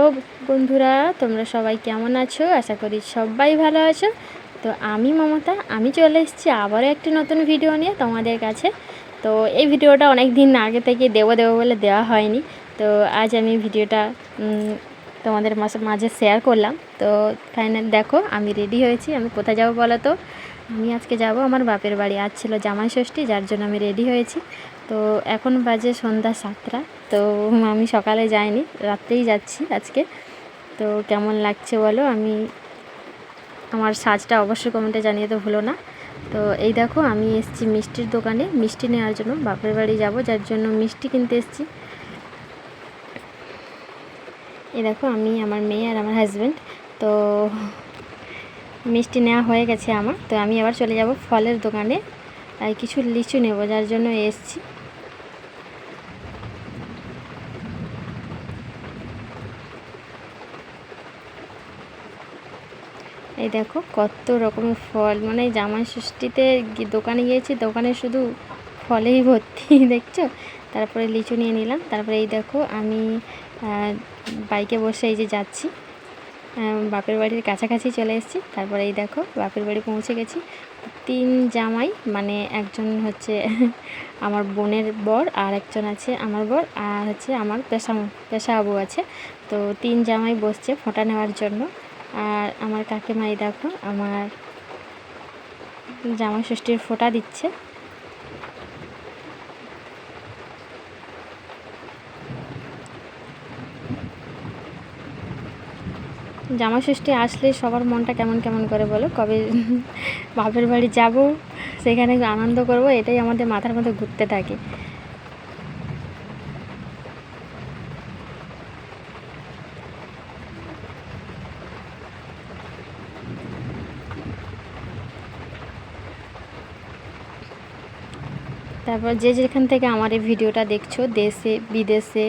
Hello বন্ধুরা, তোমরা সবাই কেমন আছো? আশা করি সবাই ভালো আছো। তো আমি মমতা, আমি চলে এসেছি আবারও একটি নতুন ভিডিও নিয়ে তোমাদের কাছে। তো এই ভিডিওটা অনেক দিন আগে থেকে দেবো দেবো বলে দেওয়া হয়নি। তো আজ আমি ভিডিওটা তোমাদের মাঝে- শেয়ার করলাম। তো ফাইনাল দেখো, আমি রেডি হয়েছি। আমি কোথায় যাব বলো তো? আমি আজকে যাব আমার বাপের বাড়ি। আজ ছিল জামাই ষষ্ঠী যার জন্য আমি রেডি হয়েছি। তো এখন বাজে সন্ধ্যা সাতটা, তো আমি সকালে যাইনি, রাত্রেই যাচ্ছি আজকে। তো কেমন লাগছে বলো? আমি আমার সাজটা অবশ্যই কমেন্টে জানিয়ে তো ভুলো না। তো এই দেখো, আমি এসেছি মিষ্টির দোকানে, মিষ্টি নেওয়ার জন্য, বাপের বাড়ি যাব, যার জন্য মিষ্টি কিনতে এসেছি। এই দেখো, আমি আমার মেয়ে আর আমার হাজব্যান্ড তো মিষ্টি নেওয়া হয়ে গেছে আমার। তো আমি আবার চলে যাব ফলের দোকানে, আর কিছু লিচু নেব, যার জন্য এসেছি। এই দেখো, কত রকমের ফল। মানে জামাই ষষ্ঠীতে দোকানে গিয়েছি, দোকানে শুধু ফলেই ভর্তি, দেখছ? তারপরে লিচু নিয়ে নিলাম। তারপরে এই দেখো, আমি বাইকে বসে এই যে যাচ্ছি। বাপের বাড়ির কাছাকাছি চলে এসেছি। তারপরে এই দেখো, বাপের বাড়ি পৌঁছে গেছি। তিন জামাই মানে একজন হচ্ছে আমার বোনের বর আর একজন আছে আমার বর, আর হচ্ছে আমার পেশা পেশা আবু আছে। তো তিন জামাই বসছে ফোঁটা নেওয়ার জন্য। আর আমার কাকিমাই দেখো, আমার জামাই ষষ্ঠীর ফোঁটা দিচ্ছে। জামাই ষষ্ঠী আসলে সবার মনটা কেমন কেমন করে বলো? কবে বাপের বাড়ি যাব, সেখানে আনন্দ করব, এটাই আমাদের মাথার মধ্যে ঘুরতে থাকে। তারপর যে যেখান থেকে আমার এই ভিডিওটা দেখছ, দেশে, বিদেশে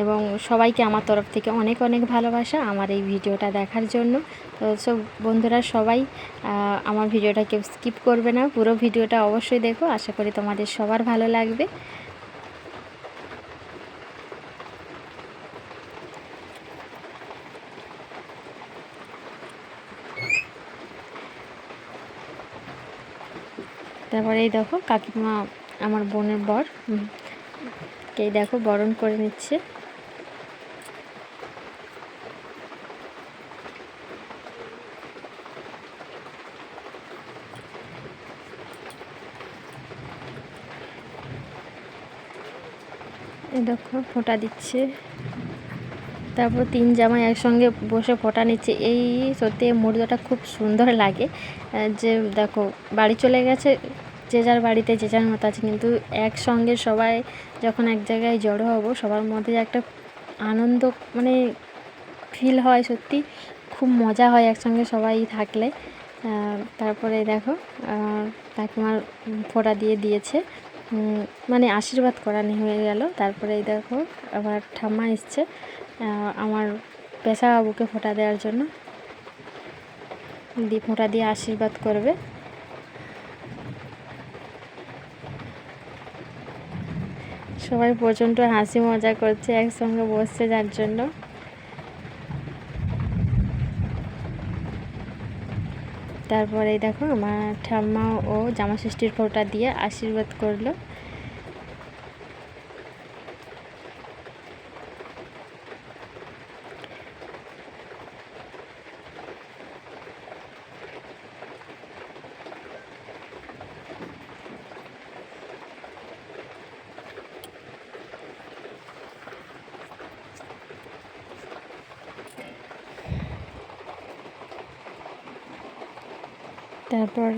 এবং সবাইকে আমার তরফ থেকে অনেক অনেক ভালোবাসা আমার এই ভিডিওটা দেখার জন্য। তো সব বন্ধুরা সবাই আমার ভিডিওটা কেউ স্কিপ করবে না, পুরো ভিডিওটা অবশ্যই দেখো। আশা করি তোমাদের সবার ভালো লাগবে। তারপরে এই দেখো, কাকিমা আমার বোনের বর। কে দেখো, বরণ করে নিচ্ছে। দেখো, ফোঁটা দিচ্ছে। তারপর তিন জামাই একসঙ্গে বসে ফোঁটা নিচ্ছে। এই সত্যি মুহূর্তটা খুব সুন্দর লাগে। যে দেখো, বাড়ি চলে গেছে। যে যার বাড়িতে যে যার মতো আছে কিন্তু একসঙ্গে সবাই যখন এক জায়গায় জড়ো হব সবার মধ্যে একটা আনন্দ মানে ফিল হয় সত্যি। খুব মজা হয় একসঙ্গে সবাই থাকলে। তারপরে দেখো আহ, কাকিমার ফোঁটা দিয়ে দিয়েছে। মানে আশীর্বাদ করানি হয়ে গেল। তারপরে এই দেখো আবার ঠাম্মা এসছে আমার পেশা বাবুকে ফোঁটা দেওয়ার জন্য। দিয়ে ফোঁটা দিয়ে আশীর্বাদ করবে। সবাই প্রচণ্ড হাসি মজা করছে, একসঙ্গে বসছে যার জন্য। তারপরে দেখো, আমার ঠাম্মা ও জামা ষষ্ঠীর ফোঁটা দিয়ে আশীর্বাদ করল। তারপর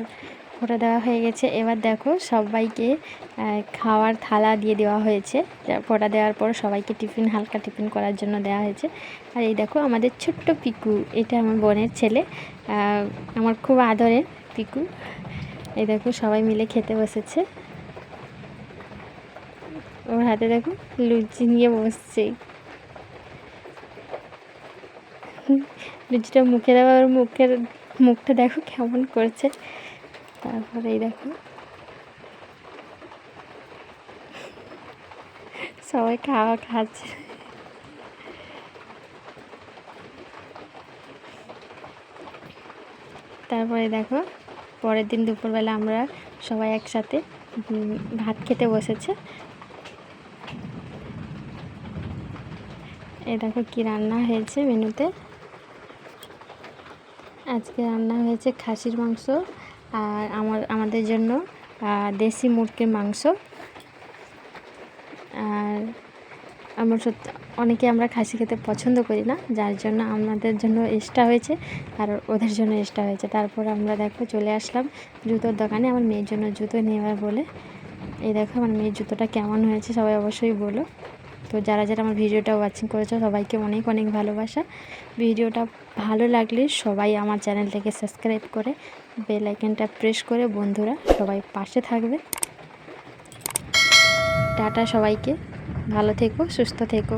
ফোঁটা দেওয়া হয়ে গেছে। এবার দেখো সবাইকে খাওয়ার থালা দিয়ে দেওয়া হয়েছে। ফোঁটা দেওয়ার পর সবাইকে টিফিন, হালকা টিফিন করার জন্য দেওয়া হয়েছে। আর এই দেখো আমাদের ছোট্ট পিকু, এটা আমার বোনের ছেলে আমার খুব আদরের পিকু। এই দেখো সবাই মিলে খেতে বসেছে। ওর হাতে দেখো লুচি নিয়ে বসছে। লুচিটা মুখে দেওয়া, ওর মুখের মুখটা দেখো কেমন করছে। তারপরে এই দেখো। সবাই খাওয়া খাচ্ছে। তারপরে দেখো, পরের দিন দুপুরবেলা আমরা সবাই একসাথে ভাত খেতে বসেছে। এ দেখো কী রান্না হয়েছে মেনুতে। আজকে রান্না হয়েছে খাসির মাংস আর আমার, আমাদের জন্য দেশি মুরগির মাংস। আর আমার সত্যি অনেকে আমরা খাসি খেতে পছন্দ করি না, যার জন্য আমাদের জন্য এক্সট্রা হয়েছে আর ওদের জন্য এক্সট্রা হয়েছে। তারপর আমরা দেখো, চলে আসলাম জুতোর দোকানে। আমার মেয়ের জন্য জুতো নেওয়ার বলে। এই দেখো, আমার মেয়ের জুতোটা কেমন হয়েছে, সবাই অবশ্যই বলো। তো যারা যারা আমার ভিডিওটা ওয়াচিং করেছ, সবাইকে অনেক অনেক ভালোবাসা। ভিডিওটা ভালো লাগলে সবাই আমার চ্যানেলটাকে সাবস্ক্রাইব করে বেল আইকনটা প্রেস করে বন্ধুরা সবাই পাশে থাকবে। টাটা সবাইকে, ভালো থেকো, সুস্থ থেকো।